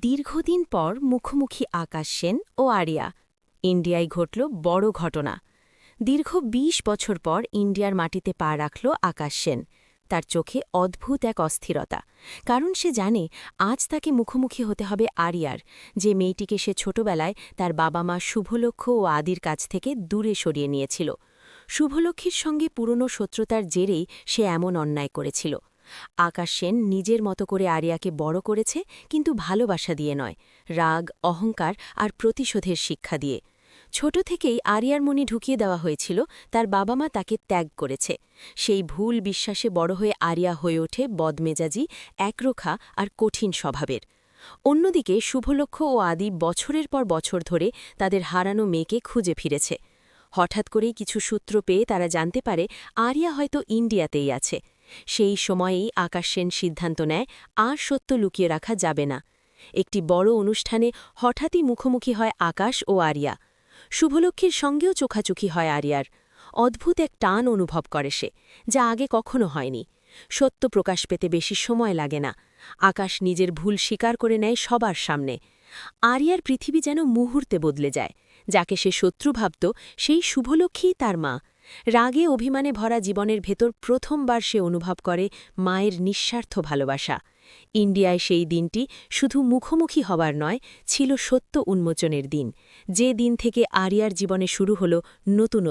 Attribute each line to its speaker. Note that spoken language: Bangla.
Speaker 1: দীর্ঘদিন পর মুখোমুখি আকাশ সেন ও আরিয়া। ইন্ডিয়ায় ঘটল বড় ঘটনা। দীর্ঘ ২০ বছর পর ইন্ডিয়ার মাটিতে পা রাখল আকাশ সেন। তার চোখে অদ্ভুত এক অস্থিরতা। কারণ সে জানে, আজ তাকে মুখোমুখি হতে হবে আরিয়ার, যে মেয়েটিকে সে ছোটবেলায় তার বাবা মা শুভলক্ষ্য ও আদির কাছ থেকে দূরে সরিয়ে নিয়েছিল। শুভলক্ষ্মীর সঙ্গে পুরনো শত্রুতার জেরেই সে এমন অন্যায় করেছিল। আকাশ সেন নিজের মতো করে আরিয়াকে বড় করেছে, কিন্তু ভালোবাসা দিয়ে নয়, রাগ, অহংকার আর প্রতিশোধের শিক্ষা দিয়ে। ছোট থেকেই আরিয়ার মনে ঢুকিয়ে দেওয়া হয়েছিল, তার বাবা মা তাকে ত্যাগ করেছে। সেই ভুল বিশ্বাসে বড় হয়ে আরিয়া হয়ে ওঠে বদমেজাজি, একরোখা আর কঠিন স্বভাবের। অন্যদিকে শুভলক্ষ্য ও আদি বছরের পর বছর ধরে তাদের হারানো মেয়েকে খুঁজে ফিরেছে। হঠাৎ করেই কিছু সূত্র পেয়ে তারা জানতে পারে, আরিয়া হয়তো ইন্ডিয়াতেই আছে। সেই সময়েই আকাশ সেন সিদ্ধান্ত নেয়, আর সত্য লুকিয়ে রাখা যাবে না। একটি বড় অনুষ্ঠানে হঠাৎই মুখোমুখি হয় আকাশ ও আরিয়া। শুভলক্ষ্মীর সঙ্গেও চোখাচোখি হয় আরিয়ার। অদ্ভুত এক টান অনুভব করে সে, যা আগে কখনো হয়নি। সত্য প্রকাশ পেতে বেশি সময় লাগে না। আকাশ নিজের ভুল স্বীকার করে নেয় সবার সামনে। আরিয়ার পৃথিবী যেন মুহূর্তে বদলে যায়, যাকে সে শত্রু ভাবত, সেই শুভলক্ষ্মীই তার মা। রাগে অভিমানে ভরা জীবনের ভেতর প্রথমবার সে অনুভব করে মায়ের নিঃস্বার্থ ভালোবাসা। ইন্ডিয়ায় সেই দিনটি শুধু মুখোমুখি হবার নয়, ছিল সত্য উন্মোচনের দিন। যে দিন থেকে আরিয়ার জীবনে শুরু হল নতুন